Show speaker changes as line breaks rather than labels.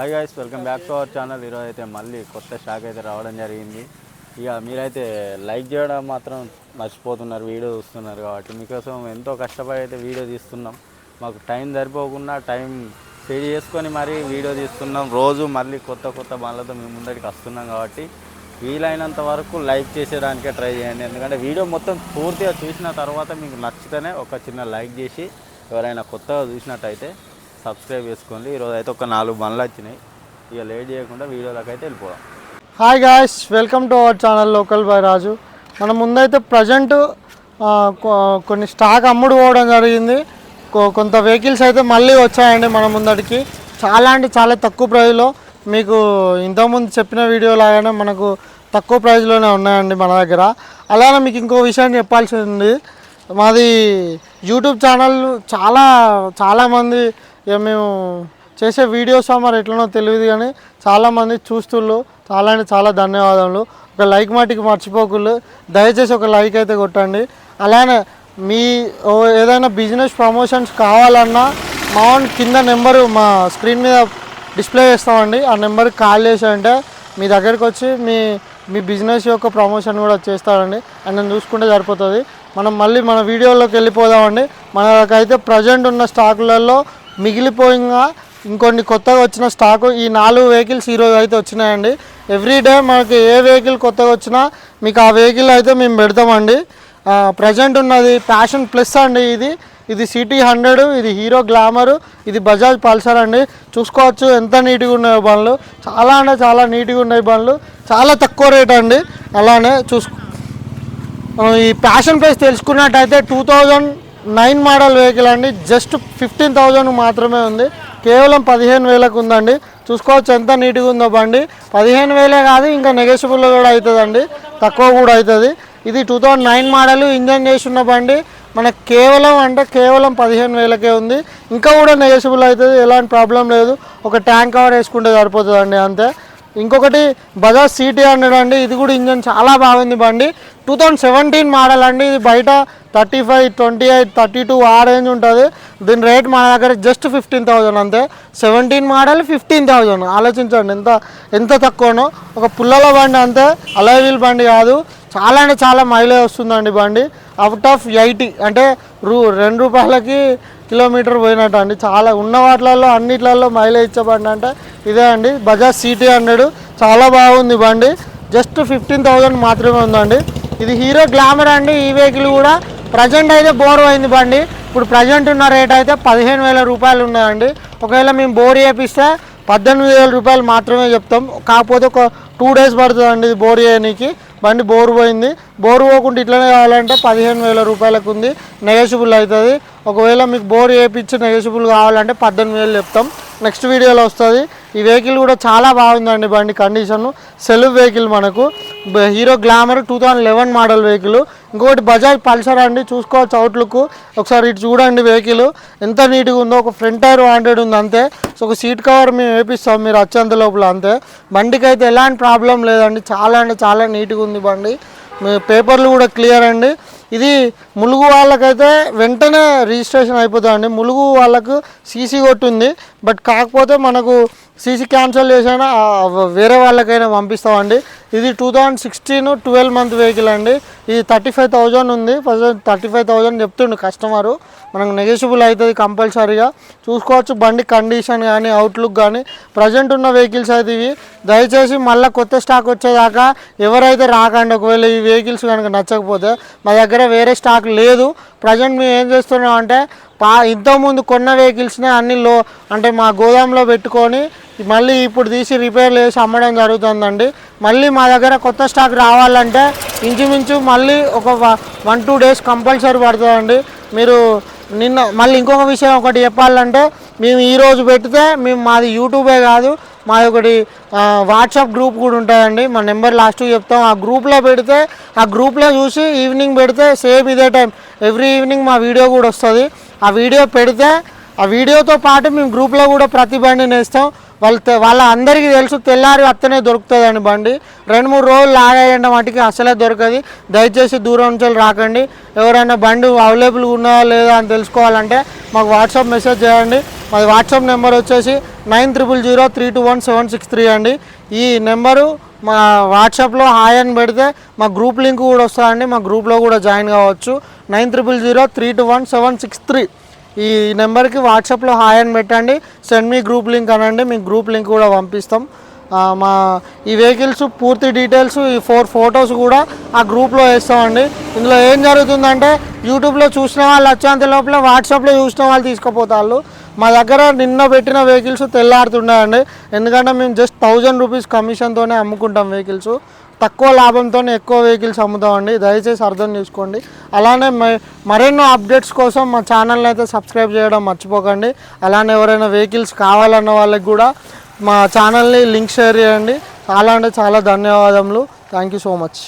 Hi guys welcome back to our channel ఈరోజు అయితే మళ్ళీ కొత్త స్టాక్ అయితే రావడం జరిగింది. ఇక మీరైతే లైక్ చేయడం మాత్రం మర్చిపోతున్నారు వీడియో చూస్తున్నారు కాబట్టి. మీకోసం ఎంతో కష్టపడి అయితే వీడియో తీస్తున్నాం. మాకు టైం సరిపోకుండా టైం సేవ్ చేసుకొని మరీ వీడియో తీస్తున్నాం. రోజు మళ్ళీ కొత్త కొత్త బండ్లతో మేము ముందరికి వస్తున్నాం కాబట్టి వీలైనంత వరకు లైక్ చేసేదానికే ట్రై చేయండి. ఎందుకంటే వీడియో మొత్తం పూర్తిగా చూసిన తర్వాత మీకు నచ్చితేనే ఒక చిన్న లైక్ చేసి ఎవరైనా కొత్తగా చూసినట్టయితే సబ్స్క్రైబ్ చేసుకోండి. ఈరోజు అయితే ఒక నాలుగు బండ్లు వచ్చినాయి. ఇక లేట్ చేయకుండా వీడియోలోకి అయితే వెళ్ళిపోదాం.
Hi guys welcome to our channel local by Raju మన ముందైతే ప్రజెంట్ కొన్ని స్టాక్ అమ్ముడు పోవడం జరిగింది. కొ- కొంత వెహికల్స్ అయితే మళ్ళీ వచ్చాయండి మన ముందటికి. చాలా అంటే చాలా తక్కువ ప్రైజ్లో మీకు ఇంతకుముందు చెప్పిన వీడియో లాగానే మనకు తక్కువ ప్రైజ్లోనే ఉన్నాయండి మన దగ్గర. అలానే మీకు ఇంకో విషయాన్ని చెప్పాల్సి ఉంది మాది యూట్యూబ్ ఛానల్ చాలా చాలామంది ఇక మేము చేసే వీడియోస్ మరి ఎట్లనో తెలియదు కానీ చాలామంది చూస్తుళ్ళు. చాలా అంటే చాలా ధన్యవాదాలు ఒక లైక్ మాటికి మర్చిపోకుళ్ళు. దయచేసి ఒక లైక్ అయితే కొట్టండి. అలానే మీ ఓ ఏదైనా బిజినెస్ ప్రమోషన్స్ కావాలన్నా మా కింద నెంబరు మా స్క్రీన్ మీద డిస్ప్లే చేస్తామండి. ఆ నెంబర్కి కాల్ చేసి అంటే మీ దగ్గరికి వచ్చి మీ మీ బిజినెస్ యొక్క ప్రమోషన్ కూడా చేస్తాడండి. అండ్ నేను చూసుకుంటే సరిపోతుంది. మనం మళ్ళీ మన వీడియోలోకి వెళ్ళిపోదామండి. మనకైతే ప్రజెంట్ ఉన్న స్టాకులలో మిగిలిపోయిన ఇంకొన్ని కొత్తగా వచ్చిన స్టాకు ఈ నాలుగు వెహికల్స్ ఈరోజు అయితే వచ్చినాయండి. ఎవ్రీ డే మనకి ఏ వెహికల్ కొత్తగా వచ్చినా మీకు ఆ వెహికల్ అయితే మేము పెడతామండి. ప్రజెంట్ ఉన్నది ప్యాషన్ ప్లస్ అండి ఇది. ఇది సిటీ హండ్రెడ్ ఇది హీరో గ్లామరు ఇది బజాజ్ పల్సర్ అండి. చూసుకోవచ్చు ఎంత నీట్గా ఉన్నాయో బండ్లు. చాలా అంటే చాలా నీట్గా ఉన్నాయి బండ్లు. చాలా తక్కువ రేట్ అండి. అలానే చూసుకో ఈ Passion price తెలుసుకున్నట్టయితే two thousand nine model vehicle అండి. జస్ట్ ఫిఫ్టీన్ థౌజండ్ మాత్రమే ఉంది. కేవలం పదిహేను వేలకు ఉందండి. చూసుకోవచ్చు ఎంత నీట్గా ఉందో బండి. పదిహేను వేలే కాదు ఇంకా నెగోషియబుల్ కూడా అవుతుందండి. తక్కువ కూడా అవుతుంది. ఇది two thousand nine model engine చేసి ఉన్న బండి. మనకు కేవలం అంటే కేవలం పదిహేను వేలకే ఉంది. ఇంకా కూడా నెగోషియబుల్ అవుతుంది. ఎలాంటి ప్రాబ్లం లేదు. ఒక ట్యాంక్ కవర్ వేసుకుంటే సరిపోతుందండి అంతే. ఇంకొకటి బజాజ్ సిటీ హండ్రెడ్ అండి. ఇది కూడా ఇంజన్ చాలా బాగుంది బండి. టూ థౌజండ్ సెవెంటీన్ మోడల్ అండి. ఇది బయట thirty five twenty eight thirty two ఆ రేంజ్ ఉంటుంది. దీని రేట్ మన దగ్గర జస్ట్ ఫిఫ్టీన్ థౌజండ్ అంతే. సెవెంటీన్ మోడల్ ఫిఫ్టీన్ థౌజండ్ ఆలోచించండి ఎంత ఎంత తక్కువనో. ఒక పుల్లల బండి అంతే. అలైవీల్ బండి కాదు. చాలా అంటే చాలా మైలేజ్ వస్తుందండి బండి. అవుట్ ఆఫ్ ఎయిటీ అంటే రూ రెండు రూపాయలకి కిలోమీటర్ పోయినట్టు అండి. చాలా ఉన్న వాటిలలో అన్నిట్లలో మైలేజ్ ఇచ్చే బండి అంటే ఇదే అండి బజాజ్ సిటీ హండ్రెడ్. చాలా బాగుంది బండి. జస్ట్ ఫిఫ్టీన్ థౌజండ్ మాత్రమే ఉందండి. ఇది హీరో గ్లామర్ అండి ఈ వెహికల్ కూడా. ప్రజెంట్ అయితే బోర్ అయింది బండి. ఇప్పుడు ప్రజెంట్ ఉన్న రేట్ అయితే పదిహేను వేల రూపాయలు ఉన్నాయండి. ఒకవేళ మేము బోర్ చేపిస్తే పద్దెనిమిది వేల రూపాయలు మాత్రమే చెప్తాం. కాకపోతే ఒక టూ డేస్ పడుతుందండి ఇది బోర్ చేయడానికి బండి బోరు పోయింది. బోరు పోకుండా ఇట్లనే కావాలంటే పదిహేను వేల రూపాయలకు ఉంది నెగోషియబుల్ అవుతుంది. ఒకవేళ మీకు బోర్ వేయించి నెగోషియబుల్ కావాలంటే పద్దెనిమిది వేలు చెప్తాం. నెక్స్ట్ వీడియోలో వస్తుంది. ఈ వెహికల్ కూడా చాలా బాగుందండి బండి కండిషన్ సెల్ఫ్ వెహికల్ మనకు. Hero Glamour two thousand eleven model vehicle ఇంకోటి బజాజ్ పల్సర్ అండి. చూసుకోవచ్చు అవుట్లుక్ ఒకసారి ఇటు చూడండి వెహికల్ ఎంత నీట్గా ఉందో. ఒక ఫ్రంట్ టైర్ వాంటెడ్ ఉంది అంతే. సో ఒక సీట్ కవర్ మేము వేపిస్తాం మీరు వచ్చేంత లోపల అంతే. బండికి అయితే ఎలాంటి ప్రాబ్లం లేదండి. చాలా అంటే చాలా నీట్గా ఉంది బండి. మీ పేపర్లు కూడా క్లియర్ అండి. ఇది ములుగు వాళ్ళకైతే వెంటనే రిజిస్ట్రేషన్ అయిపోతుందండి ములుగు వాళ్ళకు సీసీ కొట్టుంది. బట్ కాకపోతే మనకు సీసీ క్యాన్సిల్ చేసినా వేరే వాళ్ళకైనా పంపిస్తామండి. ఇది two thousand sixteen twelve month vehicle అండి. ఇది థర్టీ ఫైవ్ థౌజండ్ ఉంది. ప్రజెంట్ థర్టీ ఫైవ్ థౌజండ్ చెప్తుండు కస్టమరు మనకు నెగోషియబుల్ అవుతుంది కంపల్సరీగా చూసుకోవచ్చు బండి కండిషన్ కానీ అవుట్లుక్ కానీ ప్రజెంట్ ఉన్న వెహికల్స్ అయితే ఇవి దయచేసి మళ్ళీ కొత్త స్టాక్ వచ్చేదాకా ఎవరైతే రాకండి ఒకవేళ ఈ వెహికల్స్ కనుక నచ్చకపోతే మా దగ్గర వేరే స్టాక్ లేదు. ప్రజెంట్ మేము ఏం చేస్తున్నాం అంటే పా ఇంతకుముందు కొన్న వెహికల్స్ని అన్ని లో అంటే మా గోదాంలో పెట్టుకొని మళ్ళీ ఇప్పుడు తీసి రిపేర్ చేసి అమ్మడం జరుగుతుందండి. మళ్ళీ మా దగ్గర కొత్త స్టాక్ రావాలంటే ఇంచుమించు మళ్ళీ ఒక వన్ టూ డేస్ కంపల్సరీ పడుతుందండి. మీరు నిన్న మళ్ళీ ఇంకొక విషయం ఒకటి చెప్పాలంటే మేము ఈరోజు పెడితే మేము మాది యూట్యూబే కాదు మాది ఒకటి వాట్సాప్ గ్రూప్ కూడా ఉంటుందండి. మా నెంబర్ లాస్ట్ చెప్తాం. ఆ గ్రూప్లో పెడితే ఆ గ్రూప్లో చూసి ఈవినింగ్ పెడితే సేమ్ ఇదే టైం ఎవ్రీ ఈవినింగ్ మా వీడియో కూడా వస్తుంది. ఆ వీడియో పెడితే ఆ వీడియోతో పాటు మేము గ్రూప్లో కూడా ప్రతి బండి నేస్తాం. వాళ్ళ వాళ్ళ అందరికీ తెలుసు తెల్లారి అత్తనే దొరుకుతుందండి బండి. రెండు మూడు రోజులు లాగేయండి వాటికి అసలే దొరకదు. దయచేసి దూరం నుంచి రాకండి. ఎవరైనా బండి అవైలబుల్గా ఉన్నదా లేదా అని తెలుసుకోవాలంటే మాకు వాట్సాప్ మెసేజ్ చేయండి. మాది వాట్సాప్ నెంబర్ వచ్చేసి nine triple zero three two one seven six three అండి. ఈ నెంబరు మా వాట్సాప్లో హాయ్ అని పెడితే మా గ్రూప్ లింక్ కూడా వస్తుందండి. మా గ్రూప్లో కూడా జాయిన్ కావచ్చు. Nine triple zero three two one seven six three. ఈ నెంబర్కి వాట్సాప్లో హాయ్ అని పెట్టండి. సెండ్ మీ గ్రూప్ లింక్ అనండి. మీ గ్రూప్ లింక్ కూడా పంపిస్తాం. మా ఈ వెహికల్స్ పూర్తి డీటెయిల్స్ ఈ ఫోర్ ఫొటోస్ కూడా ఆ గ్రూప్లో వేస్తామండి. ఇందులో ఏం జరుగుతుందంటే యూట్యూబ్లో చూసిన వాళ్ళు వచ్చేంత లోపల వాట్సాప్లో చూసిన వాళ్ళు తీసుకుపోతారు మా దగ్గర నిన్న పెట్టిన వెహికల్స్ తెల్లారుతున్నాయండి ఎందుకంటే మేము జస్ట్ థౌజండ్ రూపీస్ కమిషన్తోనే అమ్ముకుంటాం వెహికల్స్. తక్కువ లాభంతో ఎక్కువ వెహికల్స్ అమ్ముతామండి. దయచేసి అర్థం చేసుకోండి. అలానే మరెన్నో అప్డేట్స్ కోసం మా ఛానల్ని అయితే సబ్స్క్రైబ్ చేయడం మర్చిపోకండి. అలానే ఎవరైనా వెహికల్స్ కావాలన్న వాళ్ళకి కూడా మా ఛానల్ని లింక్ షేర్ చేయండి. చాలా అంటే చాలా ధన్యవాదములు. Thank you so much